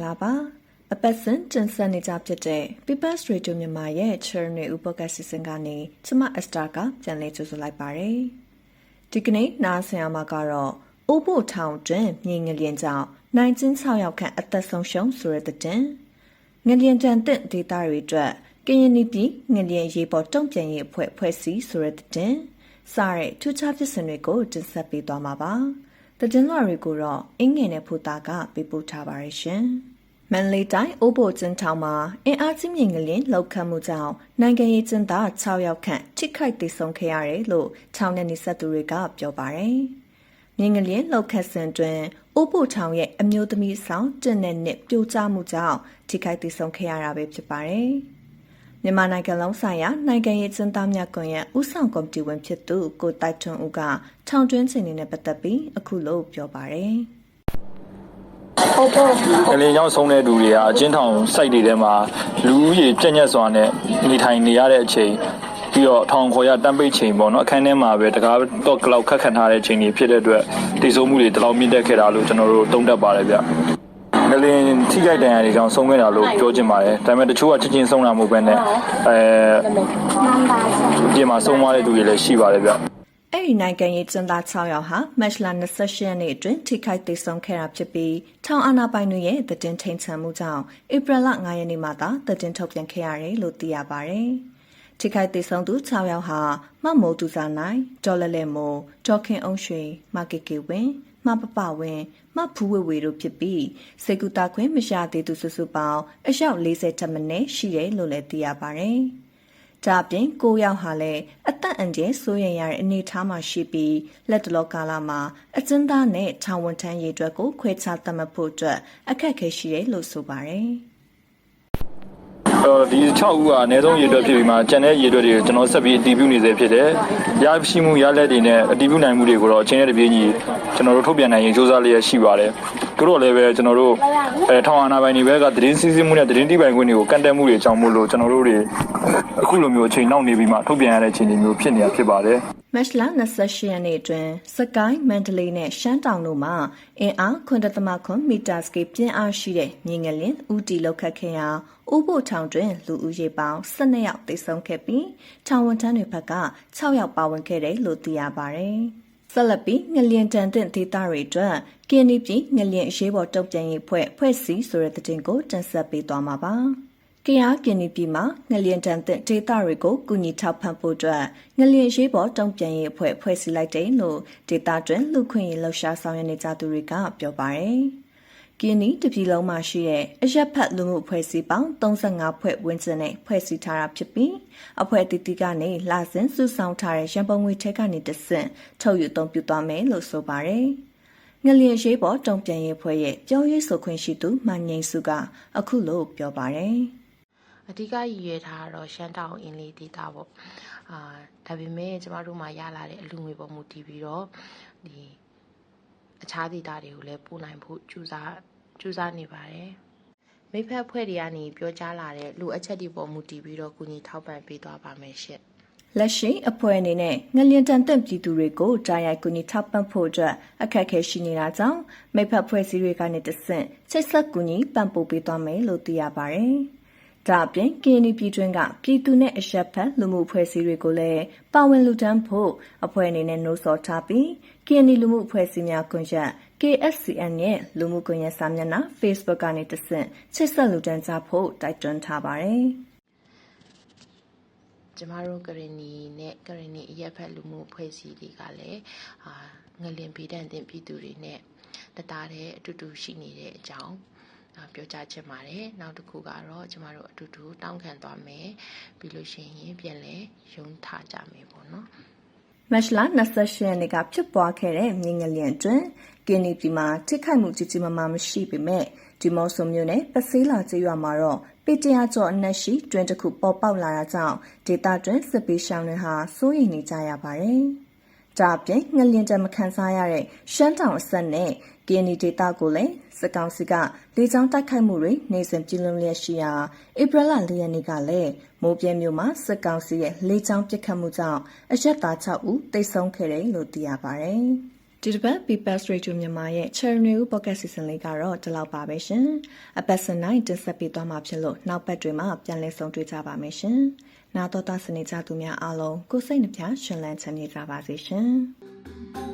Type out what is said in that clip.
အားလုံးပဲမင်္ဂလာပါအပတ်စဉ်တင်ဆက်နေကြဖြစ်တဲ့ People's Radio မြန်မာရဲ့ Channel ဥပကစီစဉ်ကနေကျမအစတာကပြန်လည်ကြိုဆိုလိုက်ပါတယ်ဒီကနေ့နားဆင်ရမှာကတော့အိုးဖို့ထောင်တွင်မြေငလျင်ကြောင့်နိုင်ကျင်း6ယောက်ခန့်အသက်ဆုံးရှုံးဆိုတဲ့တဲ့ငလျင်တန်တဲ့ဒေတာတွေအတွက်ကရင်နီပြည်ငလျင်ရေးပေါ်တုံ့ပြန်ရေးအဖွဲ့ဖွဲ့စည်းဆိုတဲ့တဲ့စားတဲ့ထူးခြားဖြစ်စဉ်တွေကိုတင်ဆက်ပေးသွားမှာပါတည်င်းလွှာတွေကိုတော့အင်းငယ်နဲ့ဖူတာကပေးပို့ထားပါရရှင်။ မန်လေးတိုင်းအိုးဘိုကျင်းထောင်မှာအင်အားကြီးမြင့်ကလေးလောက်ခတ်မှုကြောင့်နိုင်ငံရေးကျင်းသား6ယောက်ခန့်ထိခိုက်ဒေဆုံးခဲ့ရတယ်လို့ထောင်နဲ့နေဆက်သူတွေကပြောပါတယ်။မြင့်ကလေးလောက်ခတ်စဉ်တွင်အိုးဘိုထောင်ရဲ့အမျိုးသမီးဆောင်တင်တဲ့နှစ်ပြိုကျမှုကြောင့်ထိခိုက်ဒေဆုံးခဲ့ရတာပဲဖြစ်ပါတယ်။မြန်မာနိုင်ငံလုံးဆိုင်ရာနိုင်ငံရေးကျင်းသားများကွန်ရက်ဥဆောင်ကော်မတီဝင်ဖြစ်သူကိုတိုက်ထွန်းဦးကထောင်တွင်းချိန်နေနဲ့ပတ်သက်ပြီးအခုလိုပြောပါတယ်။ ဟုတ်တော့ကလေးရောက်ဆုံးတဲ့လူတွေကအချင်းထောင်စိုက်တွေထဲမှာလူဦးရေပြည့်ညက်စွာနဲ့နေထိုင်နေရတဲ့အချိန်ပြီးတော့ထောင်ခေါ်ရတမ်းပိတ်ချိန်ပေါ့နော်အခန်းထဲမှာပဲတကားတော့ကလောက်ခတ်ခံထားတဲ့ချိန်တွေဖြစ်တဲ့အတွက်တည်ဆိုးမှုတွေတလောက်မြင့်တက်ခဲ့တာလို့ကျွန်တော်တို့သုံးသပ်ပါတယ်ဗျငလင်ထိခိုက်ဒဏ်ရာတွေကြောင့်ဆုံးခဲ့တာလို့ပြောချင်ပါတယ်ဒါပေမဲ့တချို့ကချက်ချင်းဆုံးတာမဟုတ်ဘဲနဲ့အဲနံပါတ်ဆက်ပြင်မှာဆုံးသွားတဲ့သူတွေလည်းရှိပါတယ်ဗျ အဲ့ဒီနိုင်ငံရေးကျင်းသား6ယောက်ဟာမတ်လ28ရက်နေ့အတွင်းထိခိုက်ဒေဆုံးခဲ့တာဖြစ်ပြီးထောင်အာဏာပိုင်တွေရဲ့သတင်းထိန်ချန်မှုကြောင့်ဧပြီလ9ရက်နေ့မှာသာသတင်းထုတ်ပြန်ခဲ့ရတယ်လို့သိရပါတယ်။ထိခိုက်ဒေဆုံးသူ6ယောက်ဟာမမိုးသူစာနိုင်ဒေါ်လဲလဲမိုးဒေါ်ခင်အောင်ရွှေမကီကီဝင်းမပပဝင်းမဖူးဝေဝေတို့ဖြစ်ပြီးစေကူတာခွင့်မရသေးသူစုစုပေါင်းအယောက်40ထက်မနည်းရှိတယ်လို့လည်းသိရပါတယ်။ ဒါအပြင်ကိုယောက်ဟာလည်းအသက်အန္တရာယ်စိုးရိမ်ရတဲ့အနေအထားမှာရှိပြီးလက်တလောကာလမှာအကျဉ်းသားနဲ့ထောင်ဝန်ထမ်းရေးအတွက်ကိုခွဲခြားသတ်မှတ်ဖို့အတွက်အခက်အခဲရှိတယ်လို့ဆိုပါတယ်။အော်ဒီ6ဦးကအနည်းဆုံးရေတွက်ဖြစ်ပြီးမှကျန်တဲ့ရေတွက်တွေကိုကျွန်တော်ဆက်ပြီးအတည်ပြုနေစေဖြစ်တယ်။ရရှိမှုရလက်တွေနဲ့အတည်ပြုနိုင်မှုတွေကိုတော့အချင်းနဲ့တပြေးညီကျွန်တော်တို့ထုတ်ပြန်နိုင်ရင်စူးစမ်းလျက်ရှိပါတယ်။တို့တော့လည်းပဲကျွန်တော်တို့အဲထောင်အာဏာပိုင်တွေဘက်ကသတင်းစီးဆင်းမှုနဲ့သတင်းတိပိုင်ခွင့်တွေကိုကန့်တက်မှုတွေအကြောင်းမို့လို့ကျွန်တော်တို့တွေ အခုလိုမျိုးအချိန်နောက်နေပြီးမှထုတ်ပြန်ရတဲ့အခြေအနေမျိုးဖြစ်နေတာဖြစ်ပါတယ်။မတ်လ28ရက်နေ့အတွင်းစကိုင်းမန္တလေးနဲ့ရှမ်းတောင်တို့မှာအင်အား9.9မီတာစကေပြင်းအားရှိတဲ့မြေငလင်ဦးတီလောက်ခတ်ခဲ့ရာဥပို့ထောင်တွင်လူဦးရေပေါင်း12ယောက်သေဆုံးခဲ့ပြီးထောင်ဝန်ထမ်းတွေဘက်က6ယောက်ပါဝင်ခဲ့တယ်လို့သိရပါတယ်။ဆက်လက်ပြီးငလျင်တန်တဲ့ဒေသတွေအတွက်ကင်းနီပြည်ငလျင်အရေးပေါ်တုံ့ပြန်ရေးဖွဲ့ဖွဲ့စည်းဆိုတဲ့တဲ့ကိုတင်ဆက်ပေးသွားမှာပါ။ ကရားကင်နီပြည်မှာငလျင်တန်တဲ့ဒေသတွေကိုကုညီထောက်ပံ့ဖို့အတွက်ငလျင်ရေးပေါ်တုံ့ပြန်ရေးအဖွဲ့ဖွဲ့စည်းလိုက်တယ်လို့ဒေသတွင်လူခွင့်ရေးလှုပ်ရှားဆောင်ရွက်နေကြသူတွေကပြောပါတယ်။ကင်းနီတပြည်လုံးမှာရှိတဲ့အရက်ဖတ်လူမှုအဖွဲ့အစည်းပေါင်း35ဖွဲ့ဝန်းကျင်နဲ့ဖွဲ့စည်းထားတာဖြစ်ပြီးအဖွဲ့တည်တည်ကနေလာစဉ်စုဆောင်ထားတဲ့ရန်ပုံငွေထက်ကနေတဆင့်ထုတ်ယူသုံးပြုသွားမယ်လို့ဆိုပါတယ်။ငလျင်ရေးပေါ်တုံ့ပြန်ရေးဖွဲ့ရဲ့ပြောရေးဆိုခွင့်ရှိသူမန်ငိန်စုကအခုလိုပြောပါတယ်။ အဓိကရည်ရွယ်ထားတာတော့ရှမ်းတောင်အင်းလေးဒေတာပေါ့အာဒါပေမဲ့ကျမတို့မှာရလာတဲ့အလူငွေပေါ်မူတည်ပြီးတော့ဒီအခြားဒေတာတွေကိုလည်းပို့နိုင်ဖို့ကြိုးစားကြိုးစားနေပါတယ်မိဖက်ဖွဲ့တွေကနေပြောကြားလာတဲ့လူအချက်တွေပေါ်မူတည်ပြီးတော့ကုညီထောက်ပံ့ပေးသွားပါမယ်ရှင့်လက်ရှိအဖွဲ့အနေနဲ့ငလျင်တန်တဲ့ပြည်သူတွေကိုကြားရိုက်ကူညီထောက်ပံ့ဖို့အတွက်အခက်အခဲရှိနေတာကြောင့်မိဖက်ဖွဲ့စည်းတွေကနေတဆင့်ချိတ်ဆက်ကူညီပံ့ပိုးပေးသွားမယ်လို့သိရပါတယ်။ ဒါအပြင်ကင်းနီပြည်တွင်းက ပြည်သူနဲ့အရက်ဖက် လူမှုဖွဲ့စည်းတွေကိုလည်း ပါဝင်လူတန်းဖို့ အဖွဲ့အနေနဲ့ နှိုးဆော်ထားပြီးကင်းနီလူမှုဖွဲ့စည်းများကွန်ရက် KSCN ရဲ့ လူမှုကွန်ရက်စာမျက်နှာ Facebook ကနေတဆင့် ချိတ်ဆက်လူတန်းကြဖို့ တိုက်တွန်းထားပါတယ်။ကျမတို့ကရင်နီနဲ့ ကရင်နီအရက်ဖက်လူမှုအဖွဲ့အစည်းတွေကလည်းအာငလင်ဗီဒန်တင်ပြည်သူတွေနဲ့ တသားတည်းအတူတူရှိနေတဲ့အကြောင်း အာပြောကြားချင်ပါတယ်နောက်တစ်ခုကတော့ကျမတို့အတူတူတောင်းခံသွားမယ်ပြီးလို့ရှိရင်ပြန်လဲရုံးထကြမယ်ပေါ့နော်မတ်လ28ရက်နေ့ကဖြစ်ပွားခဲ့တဲ့မြေငလျင်တွင်ကင်းနီပြည်မှာထိခိုက်မှုကြီးကြီးမားမားမရှိပေမဲ့ဒီမော့ဆိုမျိုးနဲ့ပစေးလာကျေးရွာမှာတော့ပေတရာကျော်အနက်ရှိတွင်တစ်ခုပေါ်ပေါက်လာတာကြောင့်ဒေတာတွင်စစ်ပေးရှောင်းတွေဟာစိုးရိမ်နေကြရပါတယ်။ ဒါအပြင်ငလျင်တမခံစားရတဲ့ရှမ်းတောင်အဆက်နဲ့ကင်းနီဒေတာကိုလည်းစစ်ကောင်စီကလေကြောင်းတိုက်ခိုက်မှုတွေနေစဉ်ပြုလုပ်လျက်ရှိရာဧပြီလ၄ရက်နေ့ကလည်းမိုးပြဲမြို့မှာစစ်ကောင်စီရဲ့လေကြောင်းပစ်ခတ်မှုကြောင့်အရက်သား6ဦးတိတ်ဆုံးခဲ့တယ်လို့သိရပါတယ်။ ဒီတစ်ပတ် People's Radio မြန်မာရဲ့ Cherry New Podcast Season လေးကတော့ဒီလောက်ပါပဲရှင်။အပတ်စဉ်တိုင်းတင်ဆက်ပေးသွားမှာဖြစ်လို့နောက်ပတ်တွေမှာပြန်လည်ဆုံတွေ့ကြပါမယ်ရှင်။နာတော်တာစနေကြသူများအားလုံးကိုယ်စိတ်နှပြရှင်လန်းချမ်းမြေကြပါစေရှင်။